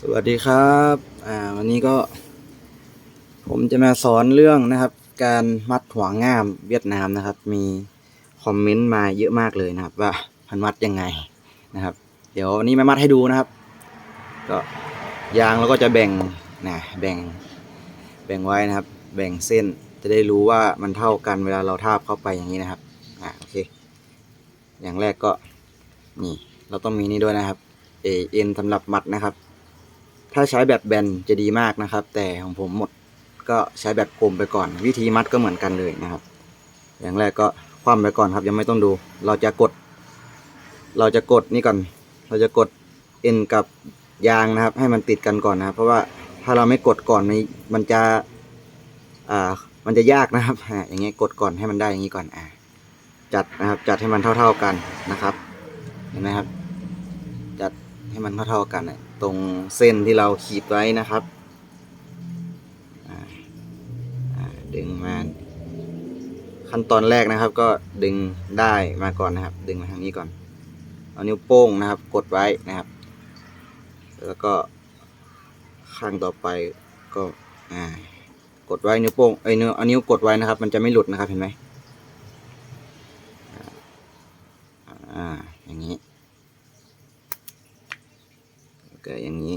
สวัสดีครับ อ่า วันนี้ก็ ผมจะมาสอนเรื่องนะครับ การมัดหัวง่ามเวียดนามนะครับ มีคอมเมนต์มาเยอะมากเลยนะครับ ว่ามันมัดยังไงนะครับ เดี๋ยววันนี้มามัดให้ดูนะครับ ก็ยางเราก็จะแบ่งนะแบ่ง แบ่งไว้นะครับ แบ่งเส้นจะได้รู้ว่ามันเท่ากันเวลาเราทาบเข้าไปอย่างนี้นะครับ อ่าโอเค อย่างแรกก็นี่ เราต้องมีนี่ด้วยนะครับเอเอ็นสำหรับมัดนะครับ ถ้าใช้แบบแบนจะดีมากนะครับ แต่ของผมหมดก็ใช้แบบกลมไปก่อน วิธีมัดก็เหมือนกันเลยนะครับ อย่างแรกก็คว่ำไปก่อนครับ ยังไม่ต้องดู เราจะกด เราจะกดนี่ก่อน เราจะกดเอ็นกับยางนะครับ ให้มันติดกันก่อนนะครับ เพราะว่าถ้าเราไม่กดก่อนมันมันจะอ่ามันจะยากนะครับอย่างเงี้ยกดก่อนให้มันได้อย่างนี้ก่อนอ่าจัดนะครับ จัดให้มันเท่า ๆกันนะครับ เห็นไหมครับ จัดให้มันเท่าๆกันน่ะ ตรงเส้นที่เราขีดไว้นะครับดึงมาขั้นตอนแรกนะครับ ก็ดึงได้มาก่อนนะครับ ดึงมาทางนี้ก่อน เอานิ้วโป้งนะครับ กดไว้นะครับ แล้วก็ข้างต่อไปก็กดไว้นิ้วโป้งเอ้ยนิ้วเอานิ้วกดไว้นะครับ มันจะไม่หลุดนะครับเห็นไหมอ่าอย่างนี้ ก็อย่างนี้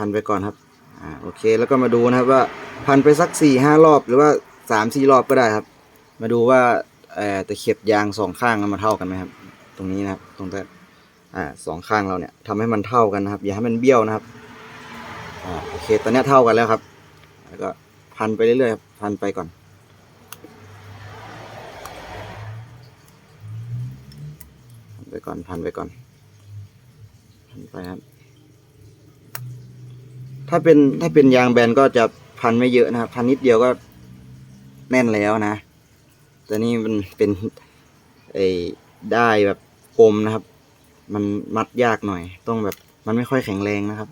พันไปก่อนครับอ่าโอเคแล้วก็มาดูนะครับว่าพันไปสักสี่ห้ารอบหรือว่าสามสี่รอบก็ได้ครับ มาดูว่าเอ่อตะเข็บยางสองข้างมันเท่ากันไหมครับ ตรงนี้นะครับตรงแต่อ่าสองข้างเราเนี่ยทำให้มันเท่ากันนะครับ อย่าให้มันเบี้ยวนะครับอ่าโอเคตอนนี้เท่ากันแล้วครับแล้วก็พันไปเรื่อยๆครับพันไปก่อนพันไปก่อนพันไปก่อนพันไปครับ ถ้าเป็นถ้าเป็นยางแบนก็จะพันไม่เยอะนะครับพันนิดเดียวก็แน่นแล้วนะ แต่นี่มันเป็นไอ้ได้แบบกลมนะครับ มันมัดยากหน่อย ต้องแบบมันไม่ค่อยแข็งแรงนะครับ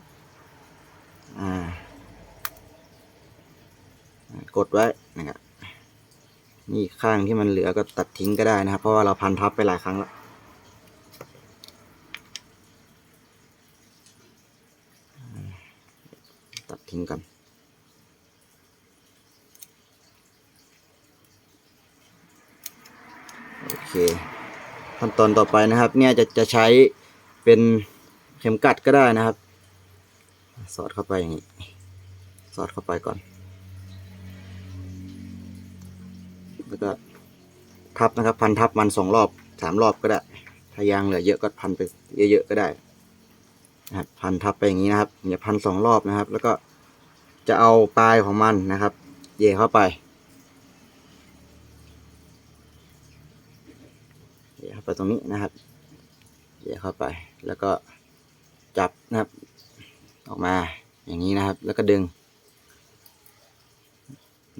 อ่า กดไว้นะครับนี่ข้างที่มันเหลือก็ตัดทิ้งก็ได้นะครับ เพราะว่าเราพันทับไปหลายครั้งแล้ว ตัด ทิ้งกันโอเค ขั้นตอนต่อไปนะครับ เนี่ยจะจะใช้เป็นเข็มกัดก็ได้นะครับ สอดเข้าไปอย่างนี้ สอดเข้าไปก่อน แล้วก็ทับนะครับ พันทับมันสองรอบสามรอบก็ได้ ถ้ายางเหลือเยอะก็พันไปเยอะๆก็ได้นะครับพันทับไปอย่างนี้นะครับอย่าพันสองรอบนะครับ แล้วก็ จะเอาปลายของมันนะครับ เย่เข้าไปเย่เข้าไปตรงนี้นะครับ เย่เข้าไป แล้วก็จับนะครับ ออกมาอย่างนี้นะครับ แล้วก็ดึง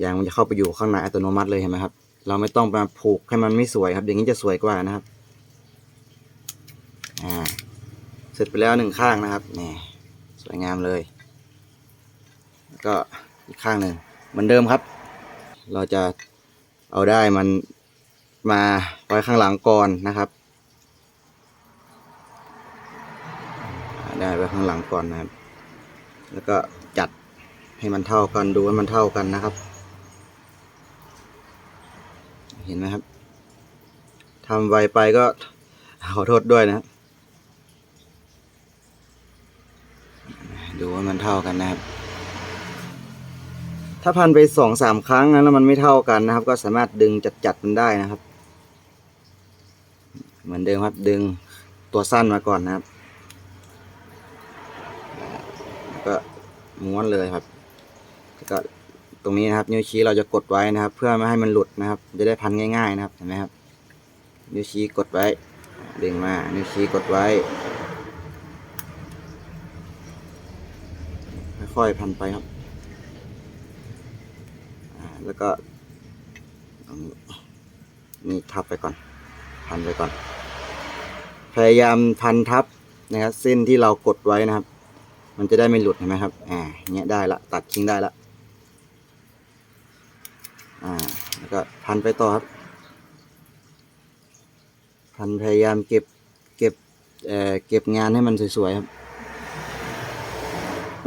ยางมันจะเข้าไปอยู่ข้างในอัตโนมัติเลยเห็นไหมครับ เราไม่ต้องมาผูกให้มันไม่สวยครับ อย่างนี้จะสวยกว่านะครับ อ่า เสร็จไปแล้วหนึ่งข้างนะครับ นี่ สวยงามเลย ก็อีกข้างหนึ่งเหมือนเดิมครับ เราจะเอาได้มันมาไว้ข้างหลังก่อนนะครับได้ไว้ข้างหลังก่อนนะครับ แล้วก็จัดให้มันเท่ากันดูให้มันเท่ากันนะครับ เห็นไหมครับทำไวไปก็ขอโทษด้วยนะดูว่ามันเท่ากันนะครับ ถ้าพันไปสองสามครั้งนะแล้วมันไม่เท่ากันนะครับ ก็สามารถดึงจัดๆมันได้นะครับ เหมือนเดิมครับดึงตัวสั้นมาก่อนนะครับก็ม้วนเลยครับก็ตรงนี้นะครับ นิ้วชี้เราจะกดไว้นะครับ เพื่อไม่ให้มันหลุดนะครับ จะได้พันง่ายๆนะครับเห็นไหมครับ นิ้วชี้กดไว้ ดึงมา นิ้วชี้กดไว้ ค่อยๆพันไปครับ แล้วก็นี่ทับไปก่อน พันไปก่อน พยายามพันทับนะครับ เส้นที่เรากดไว้นะครับ มันจะได้ไม่หลุดเห็นไหมครับ อ่าเงี้ยได้ละตัดทิ้งได้ละอ่าแล้วก็พันไปต่อครับ พันพยายามเก็บเก็บเอ่อเก็บงานให้มันสวยๆครับ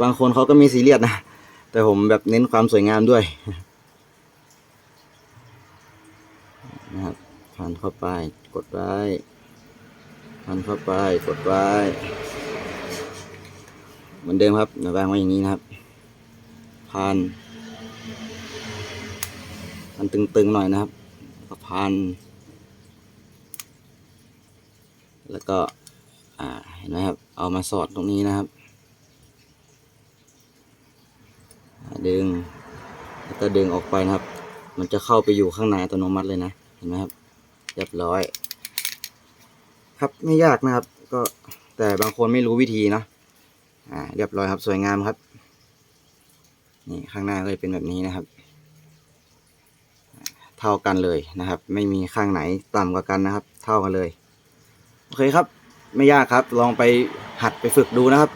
บางคนเขาก็มีซีเรียสนะ แต่ผมแบบเน้นความสวยงามด้วย นะครับ พันเข้าไป กดไว้ พันเข้าไป กดไว้ เหมือนเดิมครับเดี๋ยวางไว้อย่างนี้นะครับ พัน พันตึงๆหน่อยนะครับแล้วก็พัน แล้วก็อ่าเห็นไหมครับ เอามาสอดตรงนี้นะครับ ดึง แล้วก็ดึงออกไปนะครับ มันจะเข้าไปอยู่ข้างในอัตโนมัติเลยนะ เห็นไหมครับ เรียบร้อย ครับไม่ยากนะครับ ก็แต่บางคนไม่รู้วิธีเนาะอ่าเรียบร้อยครับสวยงามครับ นี่ข้างหน้าก็จะเป็นแบบนี้นะครับ เท่ากันเลยนะครับ ไม่มีข้างไหนต่ำกว่ากันนะครับ เท่ากันเลย โอเคครับ ไม่ยากครับ ลองไปหัดไปฝึกดูนะครับ